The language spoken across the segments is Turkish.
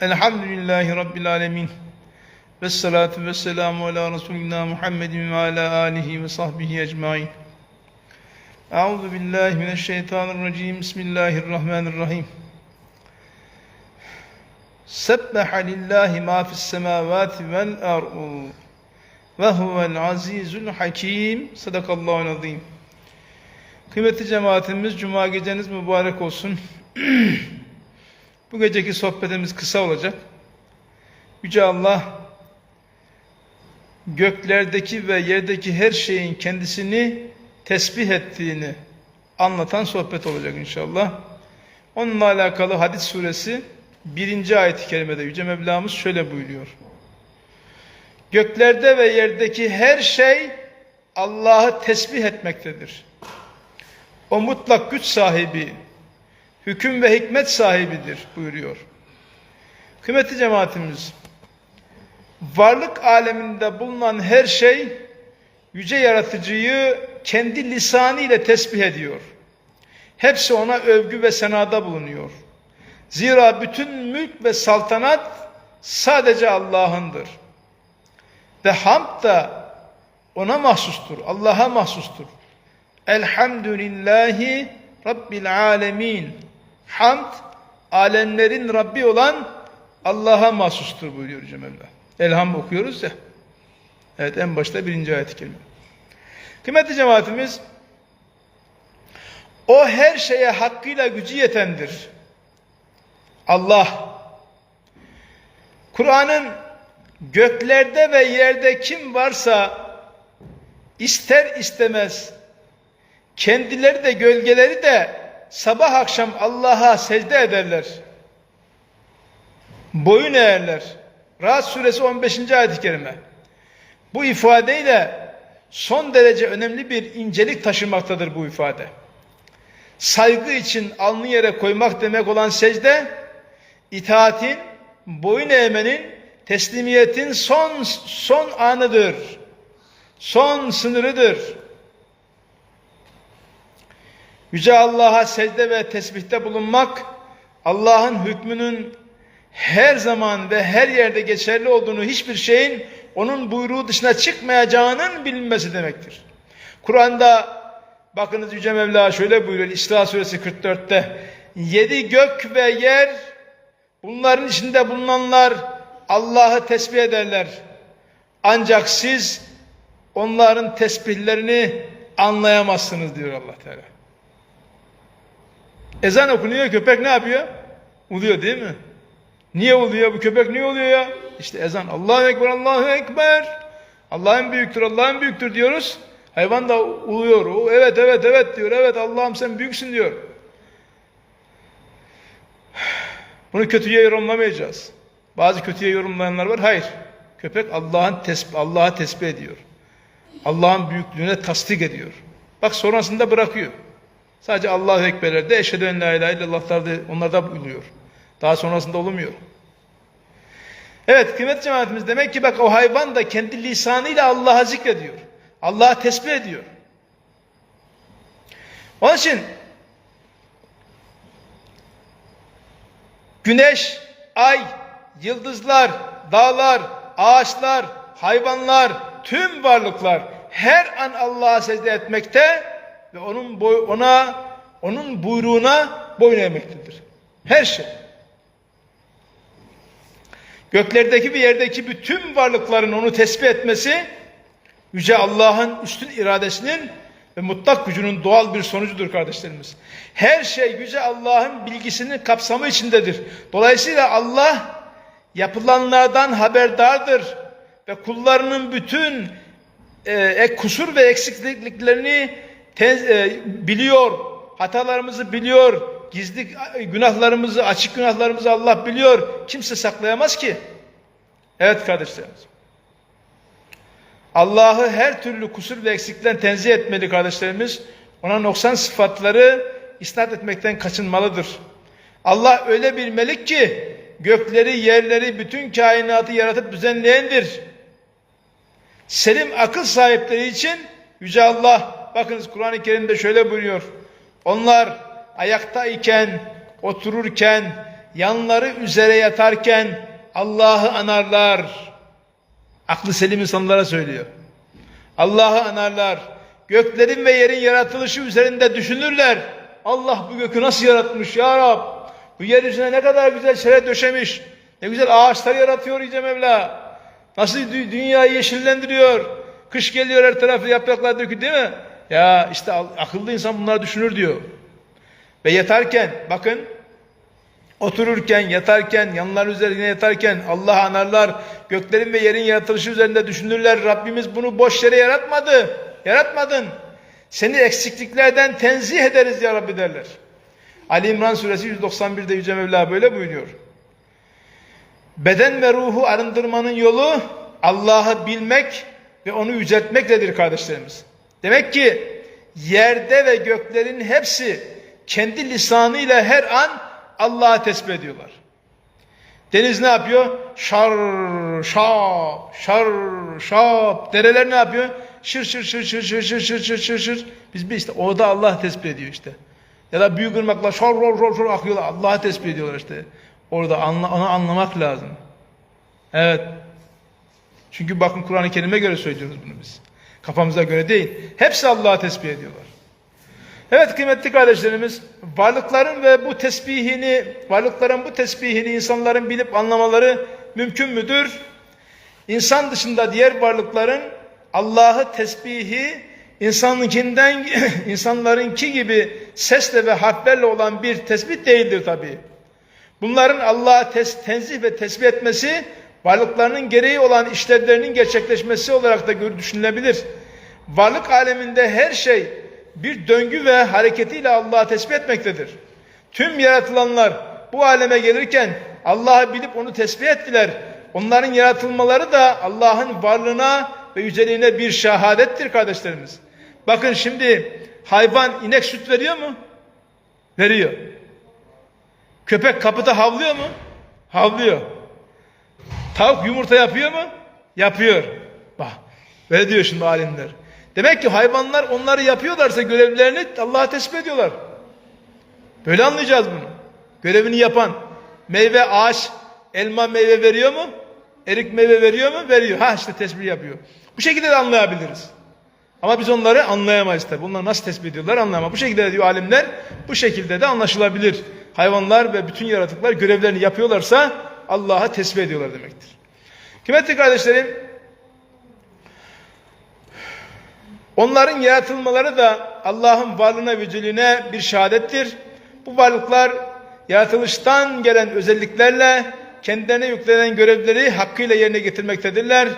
Elhamdülillahi Rabbil Alemin. Ve salatu ve selamu ala Resulina Muhammedin ve ala alihi ve sahbihi ecmain. Euzu billahi mineşşeytanirracim. Bismillahirrahmanirrahim. Sebbaha lillahi ma fis semavati vel ardu. Ve huvel azizul hakim. Sadakallahu azim. Kıymetli cemaatimiz, Cuma geceniz mübarek olsun. Bu geceki sohbetimiz kısa olacak. Yüce Allah göklerdeki ve yerdeki her şeyin kendisini tesbih ettiğini anlatan sohbet olacak inşallah. Onunla alakalı hadis suresi birinci ayet-i kerimede Yüce Mevlamız şöyle buyuruyor. Göklerde ve yerdeki her şey Allah'ı tesbih etmektedir. O mutlak güç sahibi, hüküm ve hikmet sahibidir buyuruyor. Kıymetli cemaatimiz, varlık aleminde bulunan her şey yüce yaratıcıyı kendi lisanı ile tesbih ediyor. Hepsi ona övgü ve senada bulunuyor. Zira bütün mülk ve saltanat sadece Allah'ındır. Ve hamd da ona mahsustur, Allah'a mahsustur. Elhamdülillahi Rabbil alemin. Hamd, alemlerin Rabbi olan Allah'a mahsustur buyuruyor Yüce Mevla. Elham okuyoruz ya. Evet en başta birinci ayet-i kerime. Kıymetli cemaatimiz, o her şeye hakkıyla gücü yetendir. Allah. Kur'an'ın göklerde ve yerde kim varsa ister istemez kendileri de gölgeleri de sabah akşam Allah'a secde ederler. Boyun eğerler. Rahat suresi 15. ayet-i kerime. Bu ifadeyle son derece önemli bir incelik taşımaktadır bu ifade. Saygı için alnı yere koymak demek olan secde, itaatin, boyun eğmenin, teslimiyetin son son anıdır. Son sınırıdır. Yüce Allah'a secde ve tesbihte bulunmak, Allah'ın hükmünün her zaman ve her yerde geçerli olduğunu, hiçbir şeyin onun buyruğu dışına çıkmayacağının bilinmesi demektir. Kur'an'da bakınız Yüce Mevla şöyle buyuruyor İsra suresi 44'te yedi gök ve yer bunların içinde bulunanlar Allah'ı tesbih ederler. Ancak siz onların tesbihlerini anlayamazsınız diyor Allah Teala. Ezan okunuyor köpek ne yapıyor? Uluyor değil mi? Niye uluyor bu köpek niye oluyor ya? İşte ezan Allahu Ekber Allahu Ekber. Allah'ın büyüktür Allah'ın büyüktür diyoruz. Hayvan da uluyor. O, evet evet evet diyor. Evet Allah'ım sen büyüksün diyor. Bunu kötüye yorumlamayacağız. Bazı kötüye yorumlayanlar var. Hayır. Köpek Allah'ın tesbih Allah'a tesbih ediyor. Allah'ın büyüklüğüne tasdik ediyor. Bak sonrasında bırakıyor. Sadece Allahu Ekber'lerde eşhedü en la ilahe illallah'larda onlarda buluyor. Daha sonrasında olmuyor. Evet kıymetli cemaatimiz demek ki bak o hayvan da kendi lisanıyla Allah'a zikrediyor. Allah'a tesbih ediyor. Onun için güneş, ay, yıldızlar, dağlar, ağaçlar, hayvanlar, tüm varlıklar her an Allah'a secde etmekte ve onun boy, ona onun buyruğuna boyun eğmektedir. Her şey. Göklerdeki ve yerdeki bütün varlıkların onu tesbih etmesi Yüce Allah'ın üstün iradesinin ve mutlak gücünün doğal bir sonucudur kardeşlerimiz. Her şey Yüce Allah'ın bilgisinin kapsamı içindedir. Dolayısıyla Allah yapılanlardan haberdardır ve kullarının bütün e, kusur ve eksikliklerini tez, e, biliyor, hatalarımızı biliyor, gizli günahlarımızı, açık günahlarımızı Allah biliyor. Kimse saklayamaz ki. Evet kardeşlerimiz. Allah'ı her türlü kusur ve eksikten tenzih etmeli kardeşlerimiz. Ona noksan sıfatları isnat etmekten kaçınmalıdır. Allah öyle bir melik ki gökleri, yerleri, bütün kainatı yaratıp düzenleyendir. Selim akıl sahipleri için Yüce Allah bakınız Kur'an-ı Kerim'de şöyle buyuruyor. Onlar ayaktayken, otururken, yanları üzere yatarken Allah'ı anarlar. Aklı selim insanlara söylüyor. Allah'ı anarlar. Göklerin ve yerin yaratılışı üzerinde düşünürler. Allah bu gökü nasıl yaratmış ya Rab? Bu yeryüzüne ne kadar güzel şeyler döşemiş. Ne güzel ağaçlar yaratıyor Yüce Mevla. Nasıl dü- dünyayı yeşillendiriyor. Kış geliyor her tarafı yapraklar dökü değil mi? Ya işte akıllı insan bunları düşünür diyor. Ve yatarken bakın otururken, yatarken, yanlar üzerine yatarken Allah'ı anarlar. Göklerin ve yerin yaratılışı üzerinde düşünürler. Rabbimiz bunu boş yere yaratmadı. Yaratmadın. Seni eksikliklerden tenzih ederiz ya Rabbi derler. Ali İmran suresi 191'de Yüce Mevla böyle buyuruyor. Beden ve ruhu arındırmanın yolu Allah'ı bilmek ve onu yüceltmekledir kardeşlerimiz. Demek ki yerde ve göklerin hepsi kendi lisanıyla her an Allah'ı tesbih ediyorlar. Deniz ne yapıyor? Şar, şap, şar, şap. Dereler ne yapıyor? Şır, şır, şır, şır, şır, şır, şır, şır, şır, şır. Biz bir işte orada Allah tesbih ediyor işte. Ya da büyük ırmaklar şor, şor, şor, şor akıyorlar. Allah'ı tesbih ediyorlar işte. Orada anla, onu anlamak lazım. Evet. Çünkü bakın Kur'an-ı Kerim'e göre söylüyoruz bunu biz. Kafamıza göre değil. Hepsi Allah'a tesbih ediyorlar. Evet kıymetli kardeşlerimiz, varlıkların ve bu tesbihini, varlıkların bu tesbihini insanların bilip anlamaları mümkün müdür? İnsan dışında diğer varlıkların Allah'ı tesbihi insanınkinden insanlarınki gibi sesle ve harflerle olan bir tesbih değildir tabii. Bunların Allah'a tes- tenzih ve tesbih etmesi varlıklarının gereği olan işlevlerinin gerçekleşmesi olarak da düşünülebilir. Varlık aleminde her şey bir döngü ve hareketiyle Allah'a tesbih etmektedir. Tüm yaratılanlar bu aleme gelirken Allah'ı bilip onu tesbih ettiler. Onların yaratılmaları da Allah'ın varlığına ve yüceliğine bir şehadettir kardeşlerimiz. Bakın şimdi hayvan inek süt veriyor mu? Veriyor. Köpek kapıda havlıyor mu? Havlıyor. Tavuk yumurta yapıyor mu? Yapıyor. Bak. Böyle diyor şimdi alimler. Demek ki hayvanlar onları yapıyorlarsa görevlerini Allah'a tesbih ediyorlar. Böyle anlayacağız bunu. Görevini yapan meyve ağaç elma meyve veriyor mu? Erik meyve veriyor mu? Veriyor. Ha işte tesbih yapıyor. Bu şekilde de anlayabiliriz. Ama biz onları anlayamayız tabi. Bunlar nasıl tespit ediyorlar anlayamayız. Bu şekilde de diyor alimler bu şekilde de anlaşılabilir. Hayvanlar ve bütün yaratıklar görevlerini yapıyorlarsa Allah'a tesbih ediyorlar demektir. Kıymetli kardeşlerim onların yaratılmaları da Allah'ın varlığına yüceliğine bir şehadettir. Bu varlıklar yaratılıştan gelen özelliklerle kendilerine yüklenen görevleri hakkıyla yerine getirmektedirler.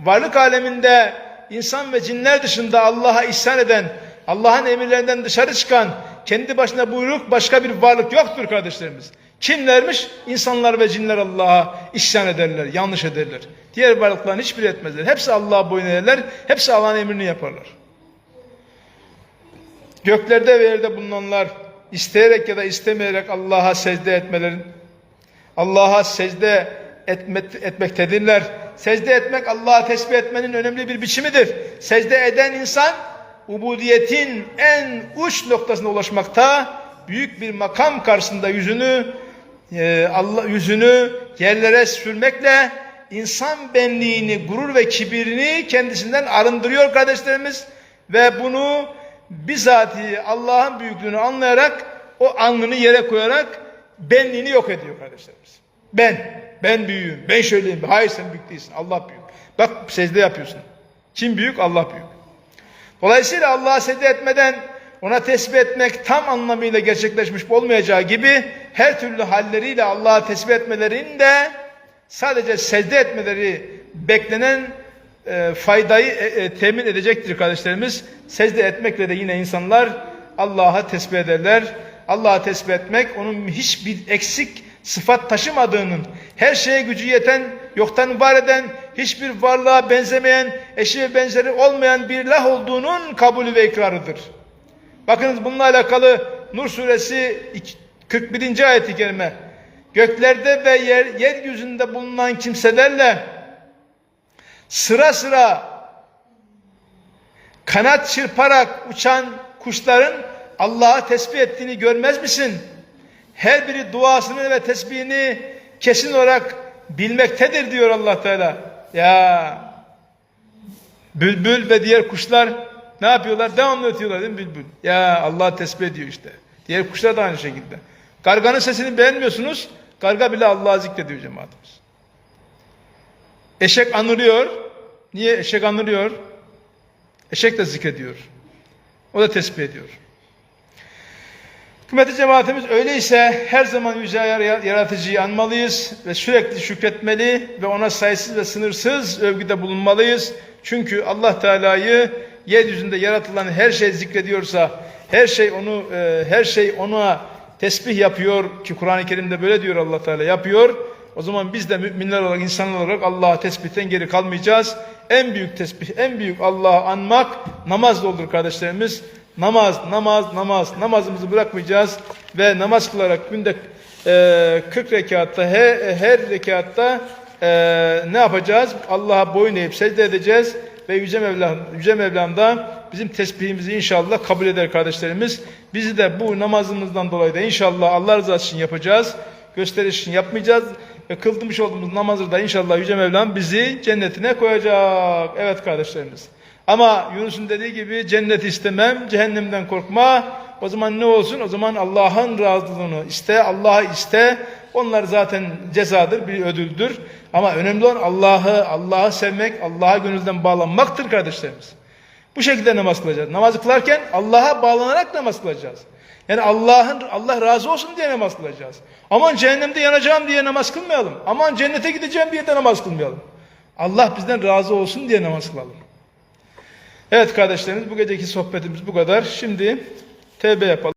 Varlık aleminde insan ve cinler dışında Allah'a isyan eden, Allah'ın emirlerinden dışarı çıkan, kendi başına buyruk başka bir varlık yoktur kardeşlerimiz. Kimlermiş? İnsanlar ve cinler Allah'a isyan ederler, yanlış ederler. Diğer varlıkların hiçbiri etmezler. Hepsi Allah'a boyun eğerler, hepsi Allah'ın emrini yaparlar. Göklerde ve yerde bulunanlar isteyerek ya da istemeyerek Allah'a secde etmelerin, Allah'a secde etmek, etmektedirler. Secde etmek Allah'a tesbih etmenin önemli bir biçimidir. Secde eden insan ubudiyetin en uç noktasına ulaşmakta, büyük bir makam karşısında yüzünü e, Allah yüzünü yerlere sürmekle insan benliğini, gurur ve kibirini kendisinden arındırıyor kardeşlerimiz ve bunu bizatihi Allah'ın büyüklüğünü anlayarak o alnını yere koyarak benliğini yok ediyor kardeşlerimiz. Ben, ben büyüğüm, ben şöyleyim. Hayır sen büyük değilsin, Allah büyük. Bak secde yapıyorsun. Kim büyük? Allah büyük. Dolayısıyla Allah'a secde etmeden ona tesbih etmek tam anlamıyla gerçekleşmiş olmayacağı gibi her türlü halleriyle Allah'a tesbih etmelerinin de sadece secde etmeleri beklenen e, faydayı e, e, temin edecektir kardeşlerimiz. Secde etmekle de yine insanlar Allah'a tesbih ederler. Allah'a tesbih etmek onun hiçbir eksik sıfat taşımadığının, her şeye gücü yeten, yoktan var eden, hiçbir varlığa benzemeyen, eşi ve benzeri olmayan bir lah olduğunun kabulü ve ikrarıdır. Bakınız bununla alakalı Nur suresi 41. ayet-i kerime göklerde ve yer, yeryüzünde bulunan kimselerle sıra sıra kanat çırparak uçan kuşların Allah'a tesbih ettiğini görmez misin? her biri duasını ve tesbihini kesin olarak bilmektedir diyor Allah Teala. Ya bülbül ve diğer kuşlar ne yapıyorlar? Devamlı ötüyorlar değil mi bülbül? Ya Allah tesbih ediyor işte. Diğer kuşlar da aynı şekilde. Karganın sesini beğenmiyorsunuz. Karga bile Allah'ı zikrediyor cemaatimiz. Eşek anırıyor. Niye eşek anırıyor? Eşek de zikrediyor. O da tesbih ediyor. Kıymetli cemaatimiz öyleyse her zaman yüce yar- yaratıcıyı anmalıyız ve sürekli şükretmeli ve ona sayısız ve sınırsız övgüde bulunmalıyız. Çünkü Allah Teala'yı yeryüzünde yaratılan her şey zikrediyorsa, her şey onu e, her şey ona tesbih yapıyor ki Kur'an-ı Kerim'de böyle diyor Allah Teala yapıyor. O zaman biz de müminler olarak, insanlar olarak Allah'a tesbihten geri kalmayacağız. En büyük tesbih, en büyük Allah'ı anmak namazla olur kardeşlerimiz. Namaz, namaz, namaz. Namazımızı bırakmayacağız ve namaz kılarak günde e, 40 rekatta her, her rekatta e, ne yapacağız? Allah'a boyun eğip secde edeceğiz ve Yüce Mevlam, Yüce Mevlam da bizim tesbihimizi inşallah kabul eder kardeşlerimiz. Bizi de bu namazımızdan dolayı da inşallah Allah rızası için yapacağız. Gösteriş için yapmayacağız. Ve kılmış olduğumuz namazı da inşallah Yüce Mevlam bizi cennetine koyacak. Evet kardeşlerimiz. Ama Yunus'un dediği gibi cennet istemem, cehennemden korkma. O zaman ne olsun? O zaman Allah'ın razılığını iste, Allah'ı iste. Onlar zaten cezadır, bir ödüldür. Ama önemli olan Allah'ı, Allah'ı sevmek, Allah'a gönülden bağlanmaktır kardeşlerimiz. Bu şekilde namaz kılacağız. Namazı kılarken Allah'a bağlanarak namaz kılacağız. Yani Allah'ın Allah razı olsun diye namaz kılacağız. Aman cehennemde yanacağım diye namaz kılmayalım. Aman cennete gideceğim diye de namaz kılmayalım. Allah bizden razı olsun diye namaz kılalım. Evet kardeşlerimiz bu geceki sohbetimiz bu kadar. Şimdi tevbe yapalım.